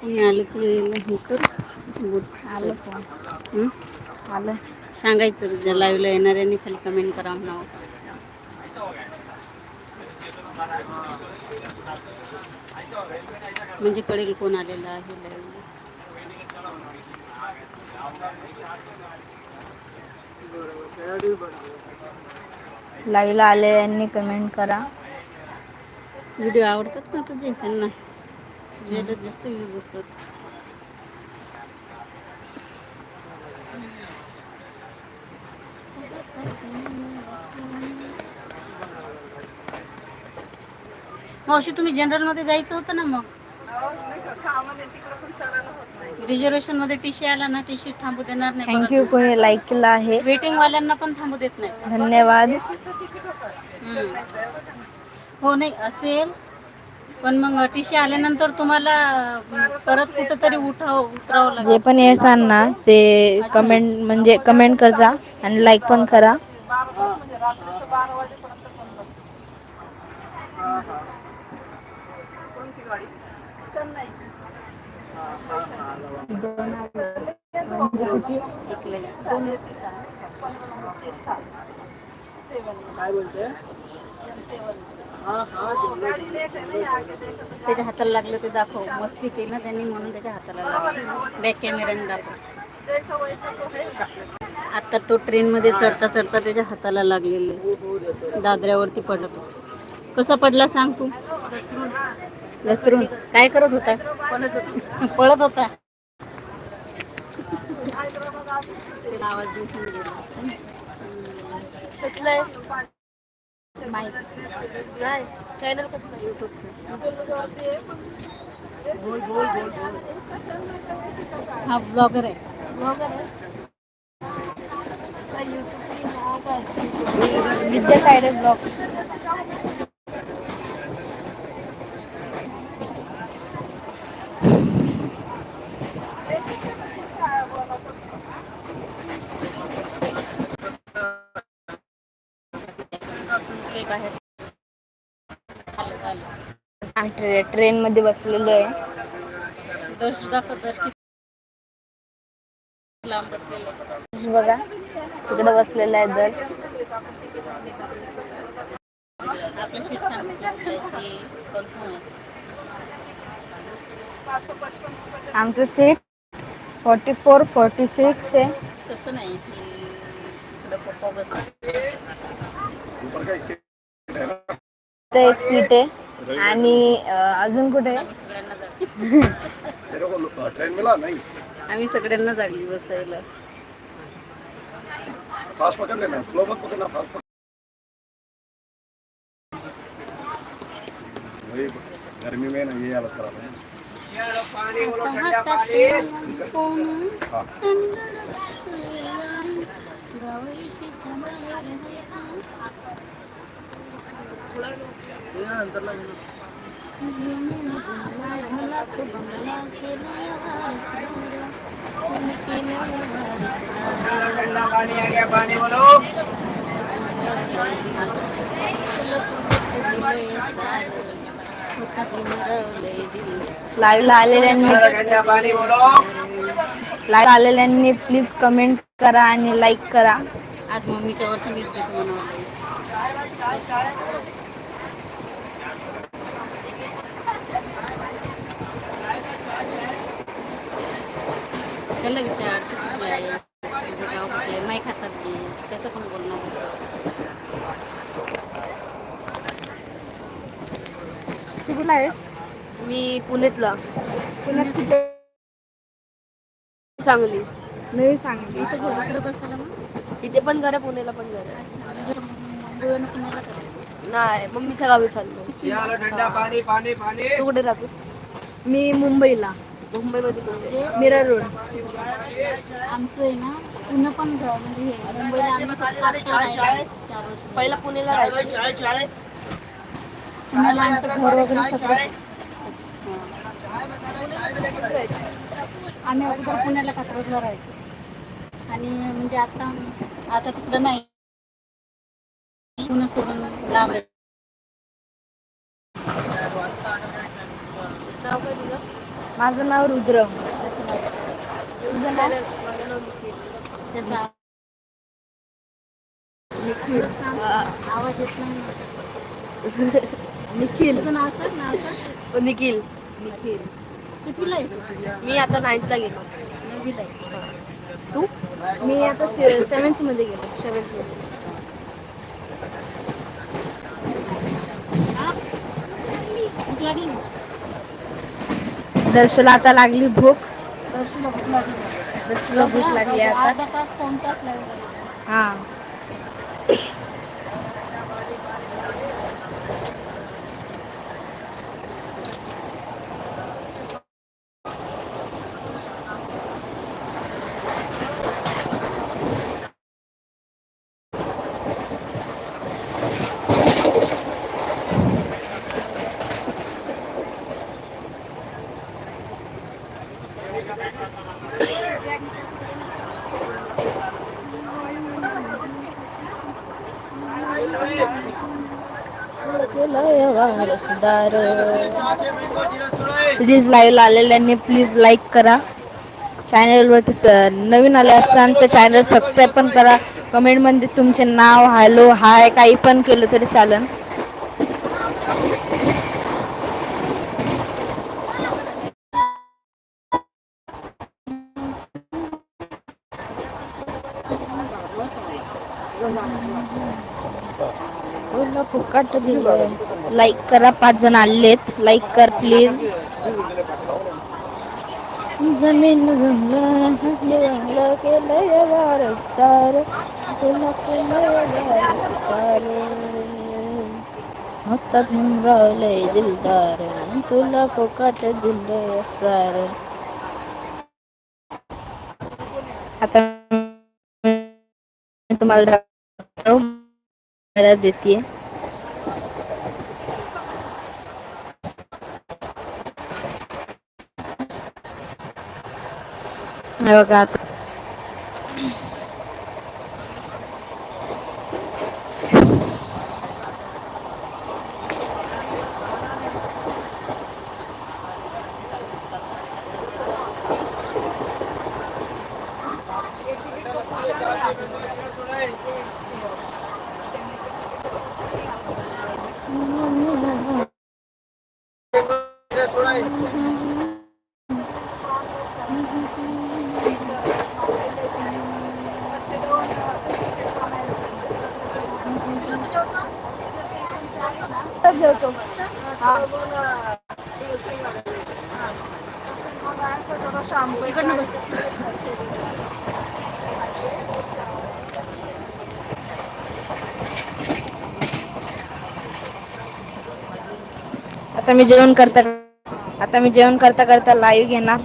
कोणी आलं हे कर. आलं पण. आलं. सांगायचं ज्या लाईव्हला येणाऱ्यांनी खाली कमेंट करा म्हणावं म्हणजे कळेल कोण आलेलं आहे लाईव्हला आलेल्यांनी कमेंट करा. व्हिडिओ आवडतात ना तुझे? त्यांना. ज्याला जास्त व्ह्यूज असतात मावशी तुम्ही जनरलमध्ये जायचं होतं ना मग? रिझर्वेशनमध्ये टीसी आला ना टीसी थांबू देणार नाही थँक्यू कोणी लाईक केलं आहे. वेटिंग वाल्यांना पण थांबू देत नाही. धन्यवाद. हम्म. हो नाही असेल. पण मग टीसी आल्यानंतर तुम्हाला परत कुठंतरी उठाव उतरावं जे लागेल पण येसान ना ते कमेंट म्हणजे कमेंट करजा आणि लाईक पण करा एक लाईन. त्याच्या हाताला लागलं ते दाखव. मस्ती केली ना त्यांनी म्हणून त्याच्या हाताला लागलं. बॅक कॅमेऱ्याने दाखव. आता तो ट्रेन मध्ये चढता चढता त्याच्या हाताला लागलेले दादऱ्यावरती पडत. कसा पडला सांग तू? घसरून. काय करत होता? पळत होता. आवाज दिसून गेला नाही. चॅनल कसलं हा ब्लॉगर आहे. विद्या तायडे ब्लॉग्स ट्रेन मध्ये बसलेलो आहे. दाखव लांब बसलेलं. बघा. तिकडे बसलेला आहे दर्श आपलं सांगितलं आमचं seat forty four forty six आहे. तसं नाही पप्पा बसतात ते एक सीट आहे. आणि अजून कुठे आहे? आम्ही सगळ्यांना जागी तेरे को ट्रेन मिला नहीं आम्ही सगळ्यांना जागी बसायला. फास्ट पकड़ लेना स्लो मत पकड़ना फास्ट पकड़ वही गर्मी में ना ये हालत खराब है. हाँ लाईव्हला आलेल्यांनी लाईव्ह लाईक आलेल्यांनी प्लीज कमेंट करा आणि लाईक करा. आज मम्मीच्या वरचं मी घेतो म्हणावं त्याला विचार नाही खातात की? त्याचं पण बोलणं तू कुठला आहेस? मी पुण्यातला पुण्यात कुठे? सांगली नवी सांगली इथं बघ, इकडं बसायला मग इथे पण घर आहे पुण्याला पण घर म्हणजे नाही मम्मीच्या गावी चाललो तू कुठे राहतोस? मी मुंबईला. मुंबईमध्ये कुठे मिरर रोड. आमचं आहे ना पुणं पण घर म्हणजे मुंबईला आम्ही पहिला पुण्याला राहायचो. पुण्याला आमचं घर वगैरे सगळं. आम्ही अगोदर पुण्याला कात्रजला राहायचो. आणि म्हणजे आता आता तिकडं नाही. पुणे सोडून लांब माझं नाव रुद्र. तुझं नाव? निखिल त्याचा निखिल. आवाज येत नाही. निखिल. निखिल. निखिल. कितीला आहे तू? मी आता नाईन्थला गेलो. नववीला आहे तू? मी आता सेवन्थमध्ये गेलो. सेवन्थमध्ये. हा? भूक लागली ना? दर्शला आता लागली भूक. दर्शूला भूक लागली. दर्शला भूक लागली आता. अर्धा हा प्लीज लाईव्ह आलेल्यांनी प्लीज लाईक करा. चॅनलवरती स नवीन आले असाल तर चॅनल सबस्क्राईब पण करा. कमेंटमध्ये तुमचे नाव हॅलो हाय काही पण केलं तरी चालेल फुकट दिलं. लाईक करा पाच जण आलेत. लाईक कर प्लीज जमीन जमलं जमलं केलं वारसदार तुला केलं वारसदार भीमरावलय दिलदार. तुला फुकट दिलंय सार. आता तुम्हाला दाखवतो. मला देते बघा आता जेवतो आता मी जेवण करता. आता मी जेवण करता करता लाईव्ह घेणार.